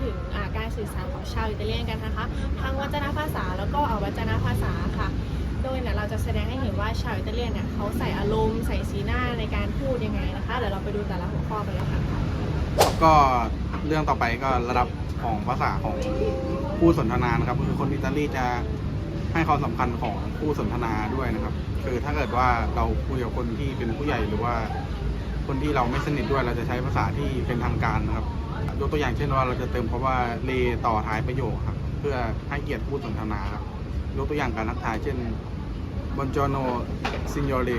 ถึงการสื่อสารของชาวอิตาเลียนกันนะคะ ทั้งวัจนภาษาแล้วก็อวัจนภาษาค่ะ โดยเนี่ยเราจะแสดงให้เห็นว่าชาวอิตาเลียนเนี่ยเขาใส่อารมณ์ใส่สีหน้าในการพูดยังไงนะคะ เดี๋ยวเราไปดูแต่ละหัวข้อกันเลยค่ะ ก็เรื่องต่อไปก็ระดับของภาษาของผู้สนทนานะครับคือคนอิตาลีจะให้ความสำคัญของผู้สนทนาด้วยนะครับ คือถ้าเกิดว่าเราคุยกับคนที่เป็นผู้ใหญ่หรือว่าคนที่เราไม่สนิทด้วยเราจะใช้ภาษาที่เป็นทางการนะครับ ยกตัวอย่างเช่นว่าเราจะเติมคำว่าเลต่อท้ายประโยคครับ เพื่อให้เกียรติผู้สนทนาครับยกตัวอย่างการทักทายเช่น buongiorno signore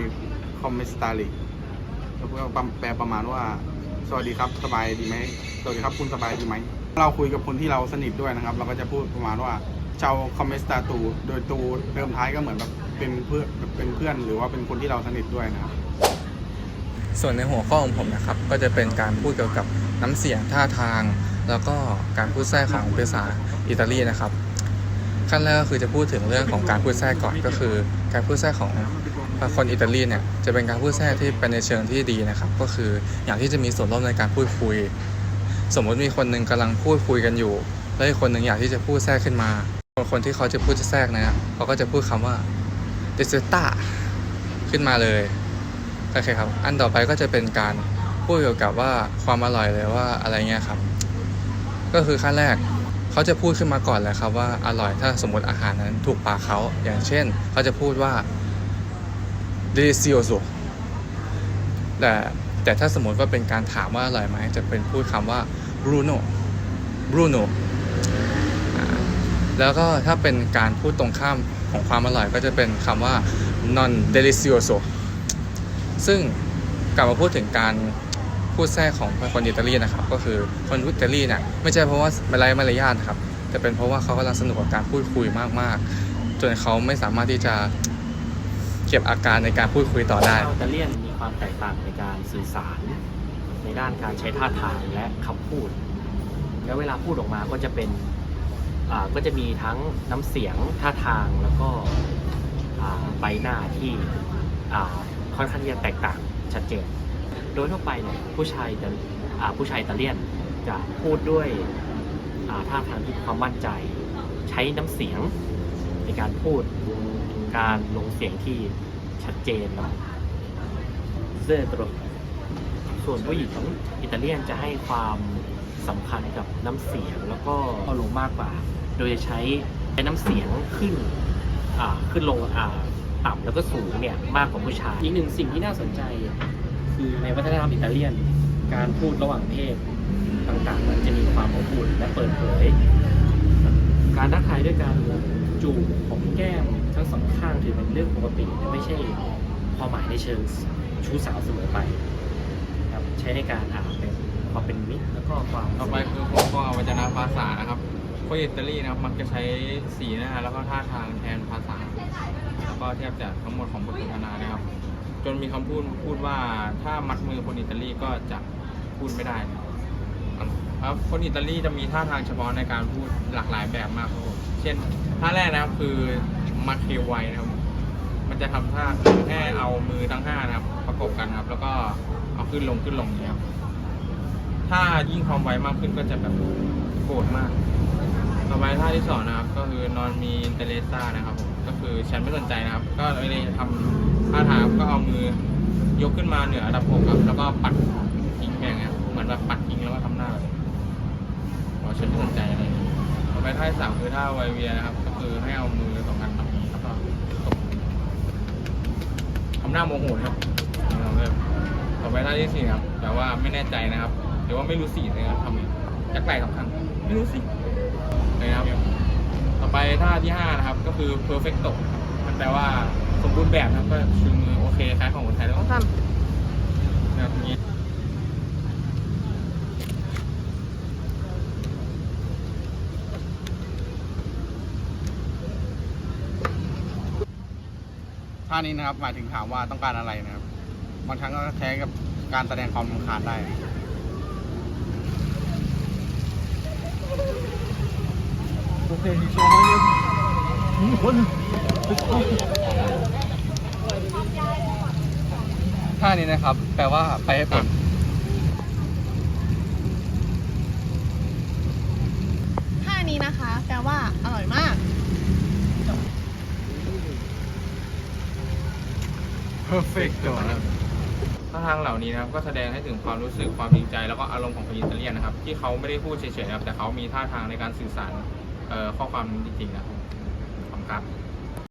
come stare แล้วก็แปลประมาณว่า สวัสดีครับสบายดีไหมสวัสดีครับคุณสบายดีไหม เราคุยกับคนที่เราสนิทด้วยนะครับ เราก็จะพูดประมาณว่าเจ้าคอมเมสตาตู โดยตูเติมท้ายก็เหมือนแบบเป็นเพื่อนเป็นเพื่อนหรือว่าเป็นคนที่เราสนิทด้วยนะครับ ส่วนในหัวข้อของผมนะครับ ก็จะเป็นการพูดเกี่ยวกับน้ำเสียงท่าทาง แล้วก็การพูดแทรกของภาษาอิตาลีนะครับ ขั้นแรกก็คือจะพูดถึงเรื่องของการพูดแทรกก่อนก็คือ การพูดแทรกของคนอิตาลีเนี่ยจะเป็นการพูดแทรกที่เป็นในเชิงที่ดีนะครับ ก็คืออย่างที่จะมีส่วนร่วมในการพูดคุย สมมุติมีคนหนึ่งกำลังพูดคุยกันอยู่ แล้วอีกคนหนึ่งอยากที่จะพูดแทรกขึ้นมาคนที่เขาจะพูดจะแทรกนะเขาก็จะพูดคำว่า d e s e t a ขึ้นมาเลย โอเคครับ อันต่อไปก็จะเป็นการพูดเกี่ยวกับว่าความอร่อยเลยว่าอะไรเงี้ยครับ ก็คือขั้นแรกเขาจะพูดขึ้นมาก่อนเลยครับว่าอร่อยถ้าสมมติอาหารนั้นถูกปากเขาอย่างเช่นเขาจะพูดว่า delicioso แต่แต่ถ้าสมมติว่าเป็นการถามว่าอร่อยไหมจะเป็นพูดคำว่า bruno bruno แล้วก็ถ้าเป็นการพูดตรงข้ามของความอร่อยก็จะเป็นคำว่า non delicioso ซึ่งกลับมาพูดถึงการพูดแทรกของคนอิตาลีนะครับ ก็คือคนอิตาลีเนี่ยไม่ใช่เพราะว่าไม่ไรมารยาทครับแต่เป็นเพราะว่าเขากำลังสนุกกับการพูดคุยมากๆ จนเขาไม่สามารถที่จะเก็บอาการในการพูดคุยต่อได้อิตาเลียนมีความแตกต่างในการสื่อสาร ในด้านการใช้ท่าทางและคำพูด แล้วเวลาพูดออกมาก็จะเป็นก็จะมีทั้งน้ำเสียงท่าทางแล้วก็ใบหน้าที่ ค่อนข้างที่จะแตกต่างชัดเจน โดยทั่วไปเนี่ยผู้ชายจะอ่าผู้ชายอิตาเลียนจะพูดด้วยอ่าท่าทางที่มีความมั่นใจใช้น้ำเสียงในการพูดการลงเสียงที่ชัดเจนเนาะเซตรส่วนผู้หญิงอิตาเลียนจะให้ความสำคัญกับน้ำเสียงแล้วก็ลงมากกว่า โดยจะใช้ใช้น้ำเสียงขึ้นอ่าขึ้นลงอ่า ต่ำแล้วก็สูงเนี่ยมากกว่าผู้ชาย อีกหนึ่งสิ่งที่น่าสนใจ คือในวัฒนธรรมอิตาเลียน การพูดระหว่างเพศต่างๆ มันจะมีความอบอุ่นและเปิดเผย การทักทายด้วยการจูบของแก้มทั้งสองข้างถือเป็นเรื่องปกติและไม่ใช่ความหมายในเชิงชู้สาวเสมอไปครับใช้ในการอ่านเป็นความเป็นมิตรแล้วก็ความต่อไปคือหัวข้อวัจนภาษานะครับคนอิตาลีนะครับมักจะใช้สีหน้าแล้วก็ท่าทางแทนภาษาแล้ว ก็เทียบจากทั้งหมดของบทสนทนานะครับ จนมีคำพูดพูดว่าถ้ามัดมือคนอิตาลีก็จะพูดไม่ได้ครับคนอิตาลีจะมีท่าทางเฉพาะในการพูดหลากหลายแบบมากครับผมเช่นท่าแรกนะครับคือมัดเควไวนะครับ มันจะทำท่าแค่เอามือทั้งห้านะครับ ประกบกันครับ แล้วก็เอาขึ้นลงขึ้นลงอย่างนี้ครับถ้ายิ่งความไวมากขึ้นก็จะแบบโกรธมาก ต่อไปท่าที่สองนะครับ ก็คือนอนมีเตเลซ่านะครับผม คือฉันไม่สนใจนะครับ ก็เลยทำท่าทางก็เอามือยกขึ้นมาเหนือระดับอกครับ แล้วก็ปัดทิ้งแบอย่างเงี้เหมือนแบบปัดทิ้งแล้วก็ทำหน้าบอ๋อฉันไม่สนใจอะไรอย่างงี้ต่อไปท่าสามคือท่าไวเวียนะครับ ก็คือให้เอามือสองอันทำนี้แล้วก็ตบทำหน้าโมโหครับต่อไปท่าที่สี่ครับ แต่ว่าไม่แน่ใจนะครับหรือว่าไม่รู้สีนะครับทำนี้จักไหล่สองครั้งไม่รู้สิเลยนะครับ อไปท่าที่ห้านะครับ ก็คือ perfecto มันแปลว่าสมบูรณ์แบบนะครับก็ชูมือโอเคคล้ายของคนไทยแล้วก็นะครับอย่างนี้ท่านี้นะครับหมายถึงถามว่าต้องการอะไรนะครับบางครั้งก็ใช้กับการแสดงความรำคาญได้ ท่านี้นะครับ แปลว่าไปให้ผลนะคะ แปลว่าอร่อยมาก perfect ครับท่าทางเหล่านี้นะครับก็แสดงให้ถึงความรู้สึกความจริงใจ แล้วก็อารมณ์ของคนอิตาเลียนนะครับ ที่เขาไม่ได้พูดเฉยๆนะครับ แต่เขามีท่าทางในการสื่อสาร ข้อความจริงๆนะครับขอบคุณครับ